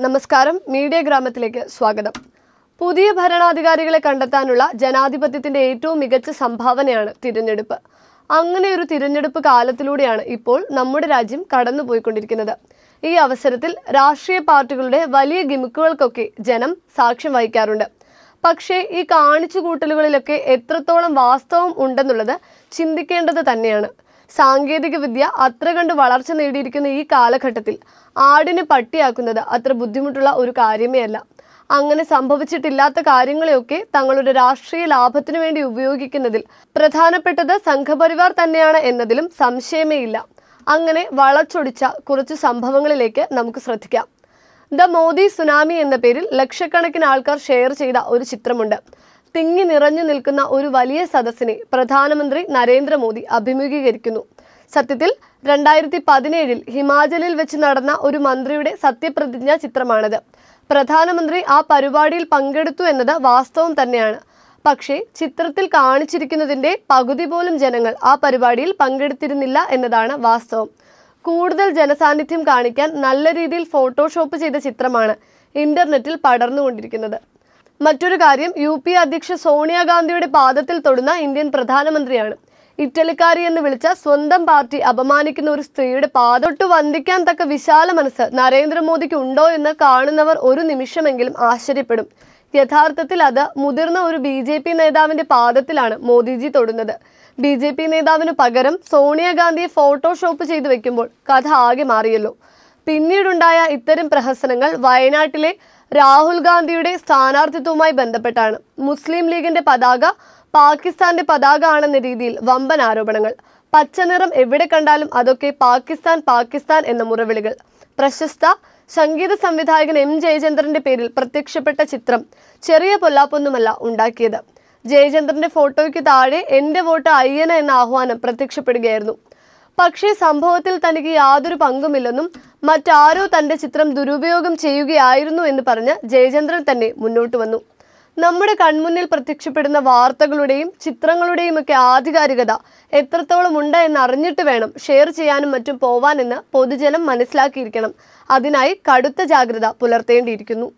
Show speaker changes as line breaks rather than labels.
നമസ്കാരം. മീഡിയ ഗ്രാമത്തിലേക്ക് സ്വാഗതം. പുതിയ ഭരണാധികാരികളെ കണ്ടെത്താനുള്ള ജനാധിപത്യത്തിന്റെ ഏറ്റവും മികച്ച സംഭാവനയാണ് തിരഞ്ഞെടുപ്പ്. അങ്ങനെ ഒരു തിരഞ്ഞെടുപ്പ് കാലത്തിലൂടെയാണ് ഇപ്പോൾ നമ്മുടെ രാജ്യം കടന്നുപോയിക്കൊണ്ടിരിക്കുന്നത്. ഈ അവസരത്തിൽ രാഷ്ട്രീയ പാർട്ടികളുടെ വലിയ ഗിമിക്കുകൾക്കൊക്കെ ജനം സാക്ഷ്യം വഹിക്കാറുണ്ട്. പക്ഷേ ഈ കാണിച്ചു കൂട്ടലുകളിലൊക്കെ എത്രത്തോളം വാസ്തവം ഉണ്ടെന്നുള്ളത് ചിന്തിക്കേണ്ടത് തന്നെയാണ്. സാങ്കേതിക വിദ്യ അത്ര കണ്ട് വളർച്ച നേടിയിരിക്കുന്ന ഈ കാലഘട്ടത്തിൽ ആടിനെ പട്ടിയാക്കുന്നത് അത്ര ബുദ്ധിമുട്ടുള്ള ഒരു കാര്യമേ അല്ല. അങ്ങനെ സംഭവിച്ചിട്ടില്ലാത്ത കാര്യങ്ങളെയൊക്കെ തങ്ങളുടെ രാഷ്ട്രീയ ലാഭത്തിനു വേണ്ടി ഉപയോഗിക്കുന്നതിൽ പ്രധാനപ്പെട്ടത് സംഘപരിവാർ തന്നെയാണ് എന്നതിലും സംശയമേ ഇല്ല. അങ്ങനെ വളച്ചൊടിച്ച കുറച്ച് സംഭവങ്ങളിലേക്ക് നമുക്ക് ശ്രദ്ധിക്കാം. ദ മോദി സുനാമി എന്ന പേരിൽ ലക്ഷക്കണക്കിന് ആൾക്കാർ ഷെയർ ചെയ്ത ഒരു ചിത്രമുണ്ട്. തിങ്ങി നിറഞ്ഞു നിൽക്കുന്ന ഒരു വലിയ സദസ്സിനെ പ്രധാനമന്ത്രി നരേന്ദ്രമോദി അഭിമുഖീകരിക്കുന്നു. സത്യത്തിൽ രണ്ടായിരത്തി പതിനേഴിൽ ഹിമാചലിൽ വെച്ച് നടന്ന ഒരു മന്ത്രിയുടെ സത്യപ്രതിജ്ഞാ ചിത്രമാണത്. പ്രധാനമന്ത്രി ആ പരിപാടിയിൽ പങ്കെടുത്തു എന്നത് വാസ്തവം തന്നെയാണ്. പക്ഷേ ചിത്രത്തിൽ കാണിച്ചിരിക്കുന്നതിന്റെ പകുതി പോലും ജനങ്ങൾ ആ പരിപാടിയിൽ പങ്കെടുത്തിരുന്നില്ല എന്നതാണ് വാസ്തവം. കൂടുതൽ ജനസാന്നിധ്യം കാണിക്കാൻ നല്ല രീതിയിൽ ഫോട്ടോഷോപ്പ് ചെയ്ത ചിത്രമാണ് ഇന്റർനെറ്റിൽ പടർന്നുകൊണ്ടിരിക്കുന്നത്. മറ്റൊരു കാര്യം യു പി അധ്യക്ഷ സോണിയാഗാന്ധിയുടെ പാദത്തിൽ തൊടുന്ന ഇന്ത്യൻ പ്രധാനമന്ത്രിയാണ്. ഇറ്റലിക്കാരി എന്ന് വിളിച്ച സ്വന്തം പാർട്ടി അപമാനിക്കുന്ന ഒരു സ്ത്രീയുടെ പാതൊട്ട് വന്ദിക്കാൻ തക്ക വിശാല മനസ്സ് നരേന്ദ്രമോദിക്ക് ഉണ്ടോ എന്ന് കാണുന്നവർ ഒരു നിമിഷമെങ്കിലും ആശ്ചര്യപ്പെടും. യഥാർത്ഥത്തിൽ അത് മുതിർന്ന ഒരു ബി ജെ പി നേതാവിന്റെ പാദത്തിലാണ് മോദിജി തൊടുന്നത്. ബി ജെ പി നേതാവിന് പകരം സോണിയാഗാന്ധിയെ ഫോട്ടോഷോപ്പ് ചെയ്തു വെക്കുമ്പോൾ കഥ ആകെ മാറിയല്ലോ. പിന്നീടുണ്ടായ ഇത്തരം പ്രഹസനങ്ങൾ വയനാട്ടിലെ രാഹുൽ ഗാന്ധിയുടെ സ്ഥാനാർത്ഥിത്വവുമായി ബന്ധപ്പെട്ടാണ്. മുസ്ലിം ലീഗിന്റെ പതാക പാകിസ്ഥാന്റെ പതാക ആണെന്ന രീതിയിൽ വമ്പൻ ആരോപണങ്ങൾ. പച്ചനിറം എവിടെ കണ്ടാലും അതൊക്കെ പാകിസ്ഥാൻ പാകിസ്ഥാൻ എന്ന മുറവിളികൾ. പ്രശസ്ത സംഗീത സംവിധായകൻ എം ജയചന്ദ്രന്റെ പേരിൽ പ്രത്യക്ഷപ്പെട്ട ചിത്രം ചെറിയ പൊല്ലാപ്പൊന്നുമല്ല ഉണ്ടാക്കിയത്. ജയചന്ദ്രന്റെ ഫോട്ടോയ്ക്ക് താഴെ എന്റെ വോട്ട് അയ്യന എന്ന ആഹ്വാനം പ്രത്യക്ഷപ്പെടുകയായിരുന്നു. പക്ഷേ സംഭവത്തിൽ തനിക്ക് യാതൊരു പങ്കുമില്ലെന്നും മറ്റാരോ തന്റെ ചിത്രം ദുരുപയോഗം ചെയ്യുകയായിരുന്നു എന്ന് പറഞ്ഞ് ജയചന്ദ്രൻ തന്നെ മുന്നോട്ട് വന്നു. നമ്മുടെ കൺമുന്നിൽ പ്രത്യക്ഷപ്പെടുന്ന വാർത്തകളുടെയും ചിത്രങ്ങളുടെയും ഒക്കെ ആധികാരികത എത്രത്തോളം ഉണ്ട് എന്ന് അറിഞ്ഞിട്ട് വേണം ഷെയർ ചെയ്യാനും മറ്റും പോവാനെന്ന് പൊതുജനം മനസ്സിലാക്കിയിരിക്കണം. അതിനായി കടുത്ത ജാഗ്രത പുലർത്തേണ്ടിയിരിക്കുന്നു.